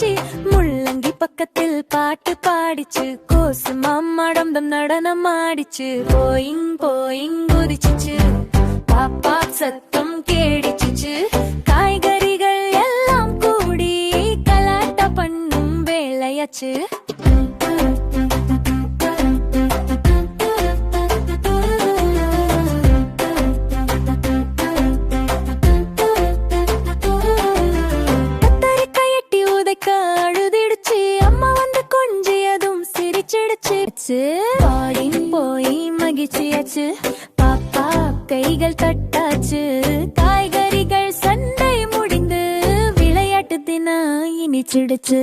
போச்சு முள்ளங்கி பக்கத்தில் பாட்டு பாடிச்சு கோசு மாமாடம் தம் நடனம் ஆடிச்சு போயிங் போயிங் குதிச்சிச்சு. பாப்பா சத்தம் கேடிச்சிச்சு. காய்கறிகள் எல்லாம் கூடி கலாட்ட பண்ணும் வேலையாச்சு ஆச்சு பாடின் போய் மகிழ்ச்சியாச்சு பாப்பா கைகள் தட்டாச்சு. காய்கறிகள் சண்டை முடிந்து விளையாட்டு தினம் இனிச்சிடுச்சு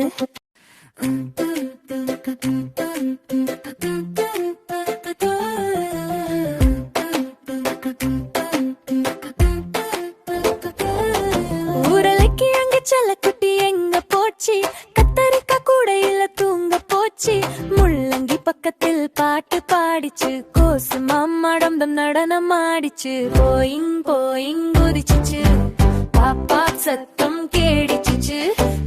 ஊரலைக்கு அங்க செல்லக்குட்டி எங்க போச்சு? கத்தரிக்காய் கூடையில தூங்க போச்சு. பாடிச்சு கோசு தம் நடனம் ஆடிச்சு. போயிங் போயிங் குதிச்சிச்சு. பாப்பா சத்தம் கேடிச்சிச்சு.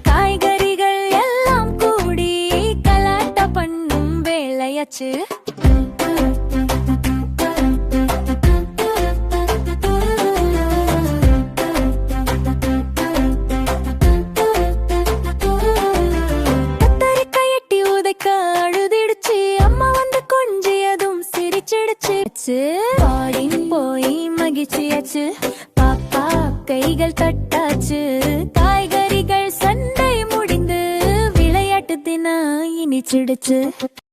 காய்கறிகள் எல்லாம் கூடி கலாட்ட பண்ணும் வேலையாச்சு சிரிச்சிடுச்சு பாடின் போய் மகிழ்ச்சியாச்சு பாப்பா கைகள் தட்டாச்சு. காய்கறிகள் சண்டை முடிந்து விளையாட்டு தினம் இனிச்சிடுச்சு.